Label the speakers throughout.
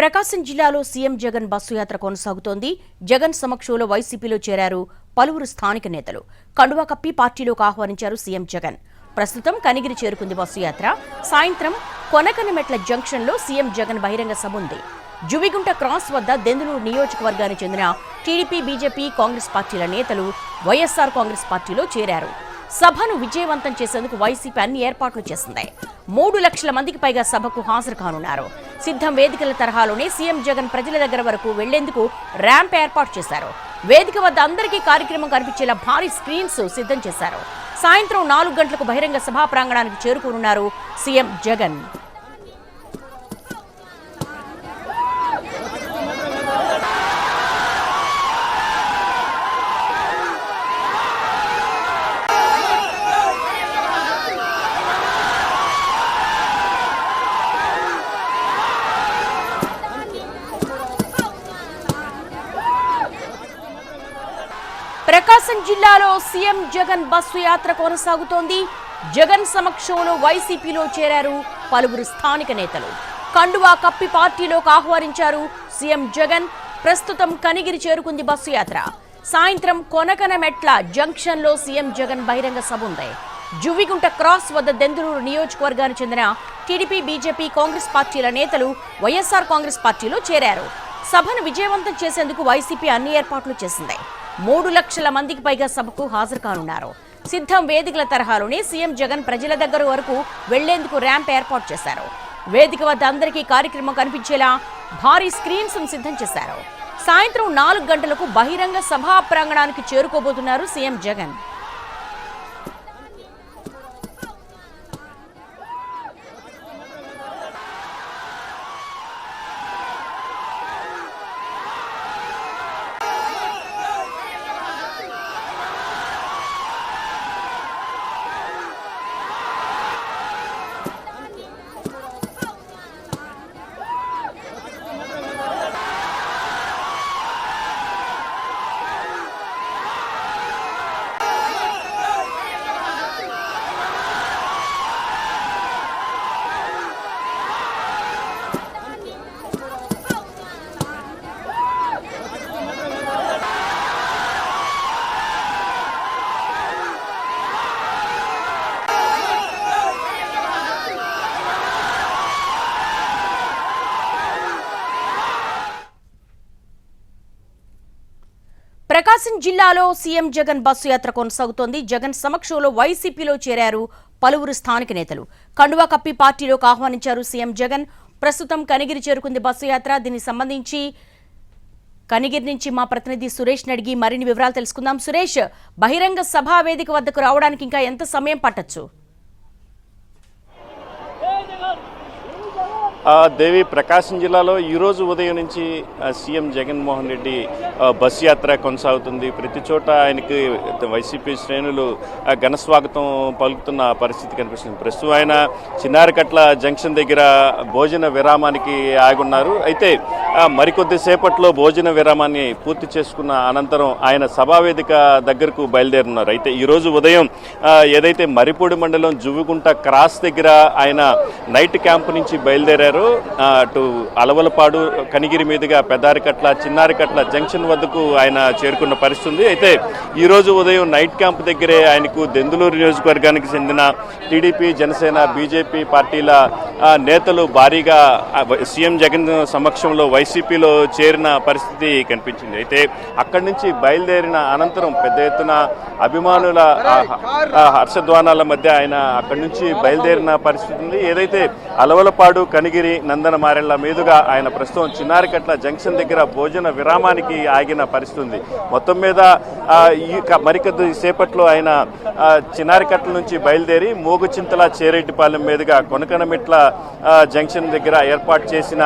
Speaker 1: ప్రకాశం జిల్లాలో CM Jagan bus యాత్ర కొనసాగుతోంది. జగన్ సమక్షంలో వైసీపీలో చేరారు పలువురు స్థానిక నేతలు. కండువా కప్పి పార్టీలోకి ఆహ్వానించారు సీఎం జగన్. ప్రస్తుతం కనిగిరి చేరుకుంది బస్సు యాత్ర. సాయంత్రం కొనకనమెట్ల జంక్షన్లో సీఎం జగన్ బహిరంగ సభ ఉంది. జువిగుంట క్రాస్ వద్ద దెందులూరు నియోజకవర్గానికి చెందిన టీడీపీ బీజేపీ కాంగ్రెస్ పార్టీల నేతలు వైఎస్ఆర్ కాంగ్రెస్ పార్టీలో చేరారు. సభను విజయవంతం చేసేందుకు వైసీపీ అన్ని ఏర్పాట్లు చేసింది. మూడు లక్షల మందికి పైగా సభకు హాజరు కానున్నారు. సిద్ధం వేదికల తరహాలోనే సీఎం జగన్ ప్రజల దగ్గర వరకు వెళ్ళేందుకు ర్యాంప్ ఏర్పాటు చేశారు. వేదిక వద్ద అందరికీ కార్యక్రమం కనిపించేలా భారీ స్క్రీన్స్ సిద్ధం చేశారు. సాయంత్రం నాలుగు గంటలకు బహిరంగ సభా ప్రాంగణానికి చేరుకోనున్నారు సీఎం జగన్. ప్రకాశం జిల్లాలో సీఎం జగన్ బస్సు యాత్ర కొనసాగుతోంది. జగన్ సమక్షంలో వైసీపీలో చేరారు పలువురు స్థానిక నేతలు. కండువా కప్పి పార్టీలోకి ఆహ్వానించారు సీఎం జగన్. ప్రస్తుతం కనిగిరి చేరుకుంది బస్సు యాత్ర. సాయంత్రం కొనకనమెట్ల జంక్షన్లో సీఎం జగన్ బహిరంగ సభ ఉంది. జువ్విగుంట క్రాస్ వద్ద దెందులూరు నియోజకవర్గానికి చెందిన టీడీపీ బీజేపీ కాంగ్రెస్ పార్టీల నేతలు వైఎస్ఆర్ కాంగ్రెస్ పార్టీలో చేరారు. సభను విజయవంతం చేసేందుకు వైసీపీ అన్ని ఏర్పాట్లు చేసింది. మూడు లక్షల మందికి పైగా సభకు హాజరు కానున్నారు. సిద్ధం వేదికల తరహాలోనే సీఎం జగన్ ప్రజల దగ్గర వరకు వెళ్ళేందుకు ర్యాంప్ ఏర్పాటు చేశారు. వేదిక వద్ద అందరికీ కార్యక్రమం కనిపించేలా భారీ స్క్రీన్స్ సిద్ధం చేశారు. సాయంత్రం నాలుగు గంటలకు బహిరంగ సభా ప్రాంగణానికి చేరుకోబోతున్నారు సీఎం జగన్. ప్రకాశం జిల్లాలో సీఎం జగన్ బస్సు యాత్ర కొనసాగుతోంది. జగన్ సమక్షంలో వైసీపీలో చేరారు పలువురు స్థానిక నేతలు. కండువా కప్పి పార్టీలోకి ఆహ్వానించారు సీఎం జగన్. ప్రస్తుతం కనిగిరి చేరుకుంది బస్సు యాత్ర. దీనికి సంబంధించి కనిగిరి నుంచి మా ప్రతినిధి సురేష్ అడిగి మరిన్ని వివరాలు తెలుసుకుందాం. సురేష్ బహిరంగ సభా వేదిక వద్దకు రావడానికి ఇంకా ఎంత సమయం పట్టచ్చు?
Speaker 2: దేవి ప్రకాశం జిల్లాలో ఈరోజు ఉదయం నుంచి సీఎం జగన్మోహన్ రెడ్డి బస్ యాత్ర కొనసాగుతుంది. ప్రతి చోట ఆయనకి వైసీపీ శ్రేణులు ఘనస్వాగతం ఘన స్వాగతం పలుకుతున్న పరిస్థితి కనిపిస్తుంది. ప్రస్తుతం ఆయన చిన్నారికట్ల జంక్షన్ దగ్గర భోజన విరామానికి ఆగున్నారు. అయితే ఆ, మరికొద్ది సేపట్లో భోజన విరామాన్ని పూర్తి చేసుకున్న అనంతరం ఆయన సభావేదిక దగ్గరకు బయలుదేరున్నారు అయితే ఈరోజు ఉదయం ఏదైతే మరిపూడి మండలం జువ్వుగుంట క్రాస్ దగ్గర ఆయన నైట్ క్యాంప్ నుంచి బయలుదేరారు. అటు అలవలపాడు కనిగిరి మీదుగా పెద్దారికట్ల చిన్నారికట్ల జంక్షన్ వద్దకు ఆయన చేరుకున్న పరిస్థితి ఉంది అయితే ఈరోజు ఉదయం నైట్ క్యాంప్ దగ్గరే ఆయనకు దెందులూరు నియోజకవర్గానికి చెందిన టీడీపీ జనసేన బీజేపీ పార్టీల నేతలు భారీగా సీఎం జగన్ సమక్షంలో వైసీపీలో చేరిన పరిస్థితి కనిపించింది. అయితే అక్కడి నుంచి బయలుదేరిన అనంతరం పెద్ద ఎత్తున అభిమానుల హర్షద్వానాల హర్షధ్వానాల మధ్య ఆయన అక్కడి నుంచి బయలుదేరిన పరిస్థితి ఉంది. ఏదైతే అలవలపాడు కనిగిరి నందన మారెళ్ళ మీదుగా ఆయన ప్రస్తుతం చిన్నారికట్ల జంక్షన్ దగ్గర భోజన విరామానికి ఆగిన పరిస్థితి ఉంది. మొత్తం మీద ఈ క- మరికొద్ది సేపట్లో ఆయన చిన్నారికట్ల నుంచి బయలుదేరి మోగుచింతల చేరెడ్డిపాలెం మీదుగా కొనకనమిట్ల జంక్షన్ దగ్గర ఏర్పాటు చేసిన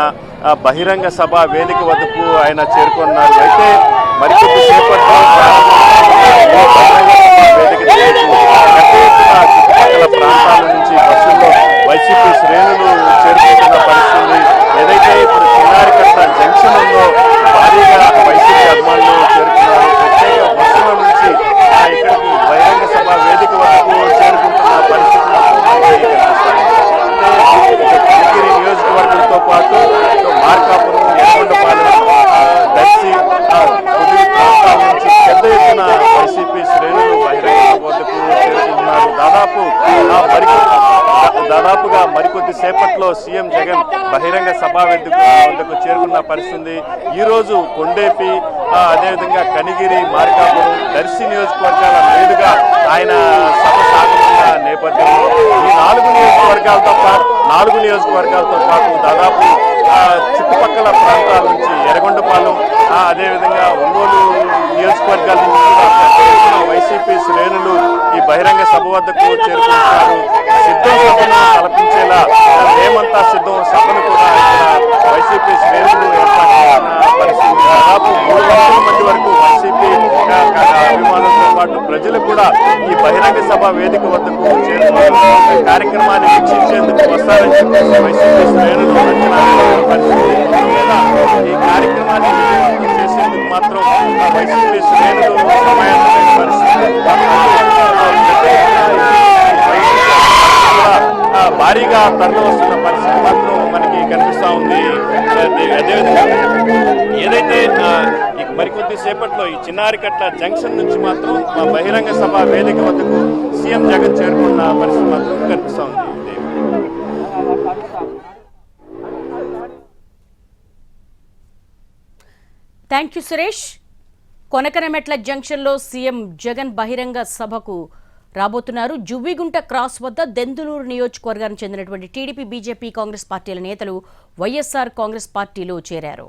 Speaker 2: బహిరంగ సభ వేదిక వద్దకు ఆయన చేరుకున్నారు. అయితే మరికొద్ది సేపట్లో వేదిక ప్రాంతాల నుంచి బస్సుల్లో వైసీపీ శ్రేణులు చేరుకుంటున్న పరిస్థితి ఏదైతే ఇప్పుడు చిన్నారికట్ల జంక్షన్ ఉందో భారీగా వైసీపీ అభిమానులు చేరుకున్నారు ప్రత్యేక బస్సుల నుంచి ఆ, ఇక్కడికి బహిరంగ సభ వేదిక వరకు చేరుకుంటున్న పరిస్థితి మనకి కనిపిస్తుంది. అంటే ఇటు కనిగిరి నియోజకవర్గంతో పాటు ఇటు మార్కాపురం సీఎం జగన్ బహిరంగ సభ వద్దకు వద్దకు చేరుకున్న పరిస్థితి ఈ రోజు కొండేపి అదేవిధంగా కనిగిరి మార్కాపురం దర్శి నియోజకవర్గాల మీదుగా ఆయన సభ సాగుతున్న నేపథ్యంలో ఈ నాలుగు నియోజకవర్గాలతో పాటు నాలుగు నియోజకవర్గాలతో పాటు దాదాపు ఆ, చుట్టుపక్కల ప్రాంతాల నుంచి ఎర్రగొండపాలెం ఆ, అదేవిధంగా ఒంగోలు నియోజకవర్గాల నుంచి వైసీపీ శ్రేణులు బహిరంగ సభ వద్దకు చేరుకుంటున్నారు సిద్ధం సభను తలపించేలా మేమంతా సిద్ధం సభను కూడా వైసీపీ శ్రేణులు ఏర్పాటు పరిస్థితి. దాదాపు మూడు లక్షల మంది వరకు వైసీపీ అభిమానులతో పాటు ప్రజలు కూడా ఈ బహిరంగ సభ వేదిక వద్దకు చేరుకున్నారు. కార్యక్రమాన్ని వీక్షించేందుకు వస్తారని చెప్పేసి వైసీపీ శ్రేణులు అంచనా పరిస్థితి. వైసీపీ శ్రేణులు ఆ, భారీగా తరలి వస్తున్న పరిస్థితి మాత్రం మనకి కనిపిస్తూ ఉంది. అదేవిధంగా ఏదైతే మరికొద్ది సేపట్లో ఈ చిన్నారికట్ల జంక్షన్ నుంచి మాత్రం మా బహిరంగ సభ వేదిక వద్దకు సీఎం జగన్ చేరుకున్న పరిస్థితి మాత్రం కనిపిస్తూ ఉంది.
Speaker 1: థ్యాంక్ యూ సురేష్ కొనకనమెట్ల జంక్షన్లో సీఎం జగన్ బహిరంగ సభకు రాబోతున్నారు. జువ్విగుంట క్రాస్ వద్ద దెందులూరు నియోజకవర్గానికి చెందినటువంటి టీడీపీ బీజేపీ కాంగ్రెస్ పార్టీల నేతలు వైఎస్ఆర్ కాంగ్రెస్ పార్టీలో చేరారు.